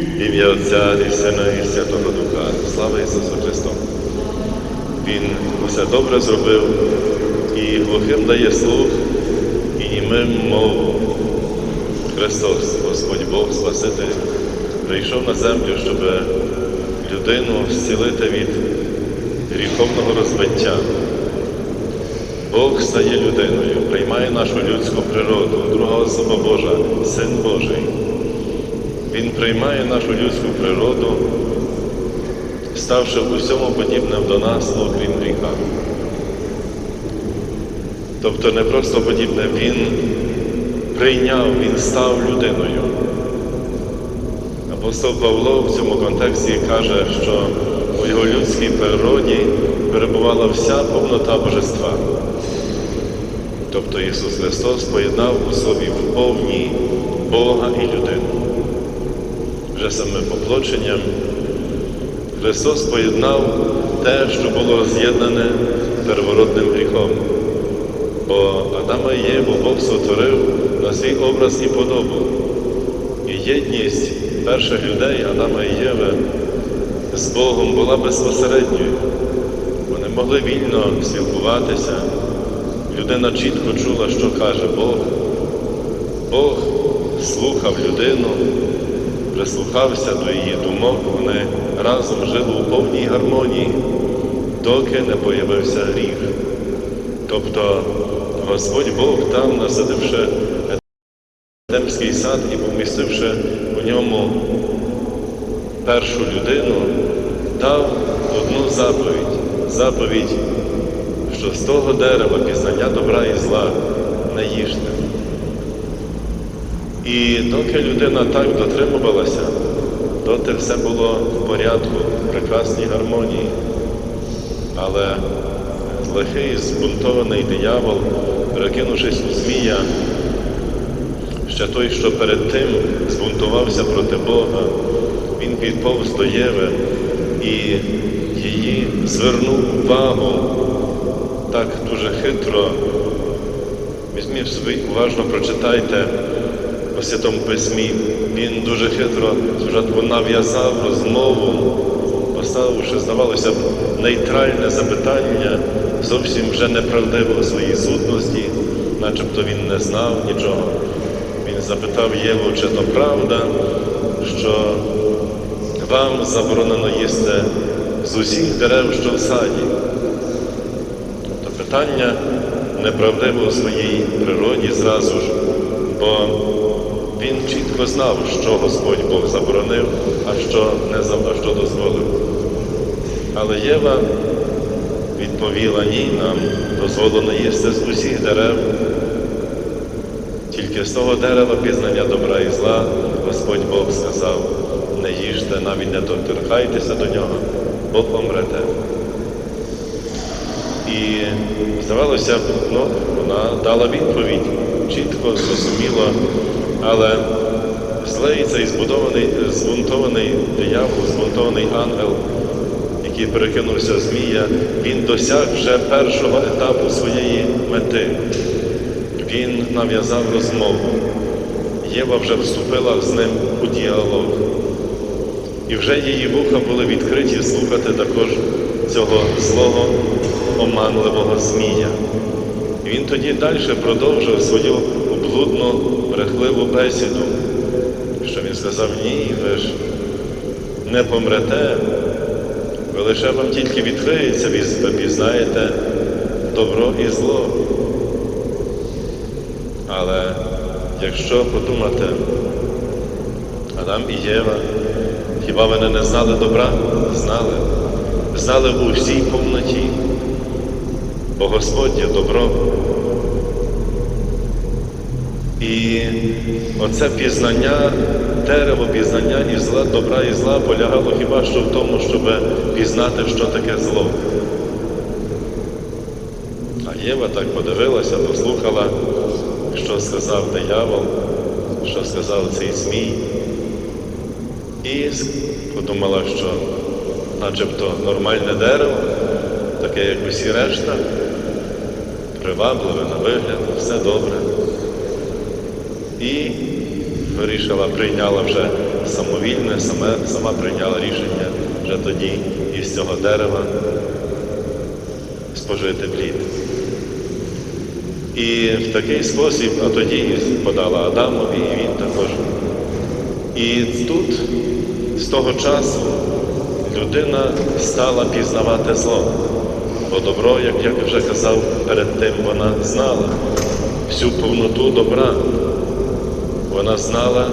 Ім'я Отця і Сина і Святого Духа. Слава Ісусу Христу! Він все добре зробив і глухим дає слух, і німим мову. Христос, Господь Бог, Спаситель, прийшов на землю, щоб людину зцілити від гріховного розбиття. Бог стає людиною, приймає нашу людську природу, друга особа Божа, Син Божий. Він приймає нашу людську природу, ставши усьому подібним до нас, окрім гріха. Тобто не просто подібне, Він прийняв, Він став людиною. Апостол Павло в цьому контексті каже, що у його людській природі перебувала вся повнота Божества. Тобто Ісус Христос поєднав у собі в повній Бога і людину. Вже самим поплоченням Христос поєднав те, що було роз'єднане первородним гріхом. Бо Адама і Єву Бог сотворив на свій образ і подобу. І єдність перших людей Адама і Єви з Богом була безпосередньою. Вони могли вільно спілкуватися. Людина чітко чула, що каже Бог. Бог слухав людину, прислухався до її думок, вони разом жили у повній гармонії, доки не появився гріх. Тобто Господь Бог там, насадивши Едемський сад і помістивши у ньому першу людину, дав одну заповідь. Заповідь, що з того дерева пізнання добра і зла не їжте. І доки людина так дотримувалася, доти все було в порядку, в прекрасній гармонії. Але злихий, збунтований диявол, перекинувшись у змія, ще той, що перед тим збунтувався проти Бога, він підповз до Єви і її звернув увагу так дуже хитро. Візьміть уважно прочитайте у Святому Письмі. Він дуже хитро спочатку нав'язав розмову, поставивши, здавалося б, нейтральне запитання, зовсім вже неправдиво у своїй сутності, начебто він не знав нічого. Він запитав Єву, чи то правда, що вам заборонено їсти з усіх дерев, що в саді. Тобто питання неправдиве у своїй природі зразу ж, бо він чітко знав, що Господь Бог заборонив, а що не а що дозволив. Але Єва відповіла ні, нам дозволено їсти з усіх дерев. Тільки з того дерева пізнання добра і зла Господь Бог сказав, не їжте, навіть не доторкайтеся до нього, бо помрете. І здавалося ну, вона дала відповідь, чітко, зрозуміло, але злий цей збудований, збунтований диявол, збунтований ангел, який перекинувся змія, він досяг вже першого етапу своєї мети. Він нав'язав розмову. Єва вже вступила з ним у діалог. І вже її вуха були відкриті слухати також цього злого, оманливого змія. І він тоді далі продовжив свою облудну, брехливу бесіду, що він сказав, ні, ви ж не помрете, ви лише вам тільки відкриється, ви пізнаєте добро і зло. Але якщо подумати, Адам і Єва, хіба вони не знали добра? Знали. Знали у всій повноті, бо Господь є добро. І оце пізнання, дерево пізнання і зла, добра і зла полягало хіба що в тому, щоб пізнати, що таке зло. А Єва так подивилася, послухала, що сказав диявол, що сказав цей Змій, і подумала, що начебто нормальне дерево, таке, як усі решта, привабливе на вигляд, все добре. І вирішила, прийняла вже самовільне, саме, сама прийняла рішення вже тоді із цього дерева спожити плід. І в такий спосіб, а тоді подала Адамові, і він також. І тут, з того часу, людина стала пізнавати зло. Бо добро, як я вже казав перед тим, вона знала всю повноту добра. Вона знала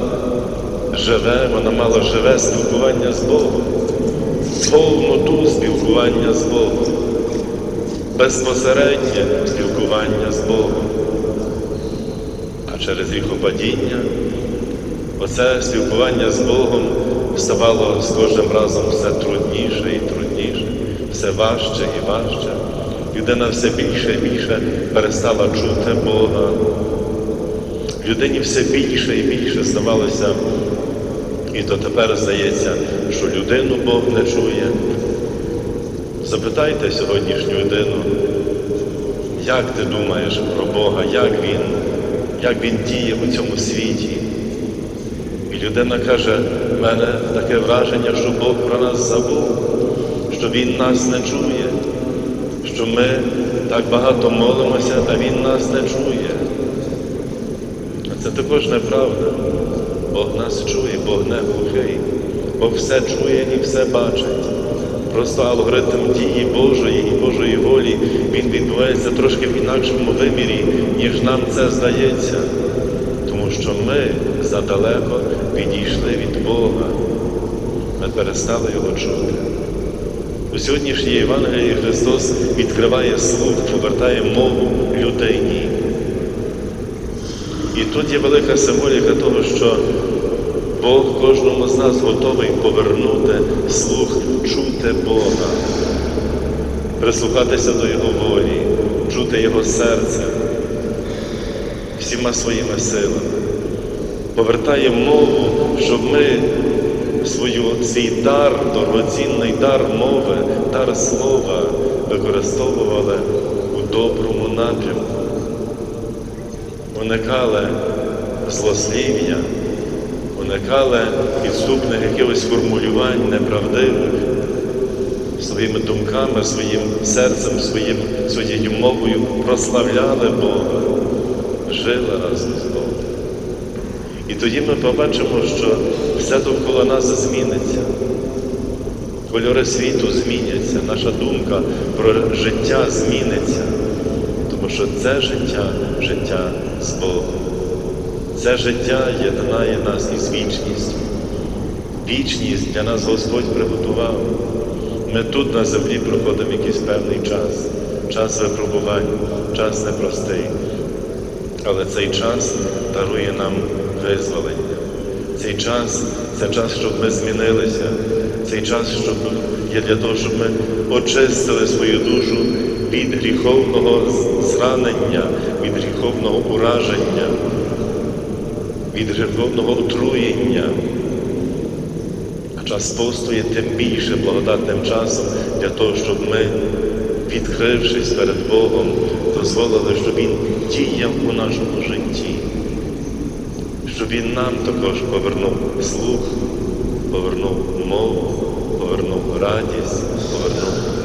живе, вона мала живе спілкування з Богом, повноту спілкування з Богом, безпосереднє спілкування з Богом. А через гріхопадіння оце спілкування з Богом ставало з кожним разом все трудніше і трудніше, все важче і важче. Людина все більше і більше перестала чути Бога. Людині все більше і більше здавалося, і то тепер здається, що людину Бог не чує. Запитайте сьогоднішню людину, як ти думаєш про Бога, як Він, як Він діє у цьому світі? І людина каже, в мене таке враження, що Бог про нас забув, що Він нас не чує, що ми так багато молимося, а Він нас не чує. Також неправда. Бог нас чує, Бог не глухий, Бог все чує і все бачить. Просто алгоритм дії Божої і Божої волі він відбувається трошки в інакшому вимірі, ніж нам це здається. Тому що ми задалеко відійшли від Бога. Ми перестали його чути. У сьогоднішній Євангелії Христос відкриває слух, повертає мову людині. І тут є велика символіка того, що Бог кожному з нас готовий повернути слух, чути Бога, прислухатися до Його волі, чути Його серце всіма своїми силами. Повертає мову, щоб ми свою, свій дар, дорогоцінний дар мови, дар слова використовували у доброму напрямку, уникали злослів'я, уникали підступних якихось формулювань неправдивих, своїми думками, своїм серцем, своїм, своєю мовою прославляли Бога, жили разом з Богом. І тоді ми побачимо, що все довкола нас зміниться. Кольори світу зміняться, наша думка про життя зміниться, тому що це життя життя з Богом. Це життя єднає нас із вічністю. Вічність для нас Господь приготував. Ми тут на землі проходимо якийсь певний час, час випробувань, час непростий. Але цей час дарує нам визволення. Цей час це час, щоб ми змінилися. Цей час, щоб є для того, щоб ми очистили свою душу від гріховного зранення, від гріховного ураження, від гріховного отруєння. А час посту є тим більше благодатним часом для того, щоб ми, відкрившись перед Богом, дозволили, щоб Він діяв у нашому житті, щоб Він нам також повернув слух, повернув мову, повернув радість, повернув.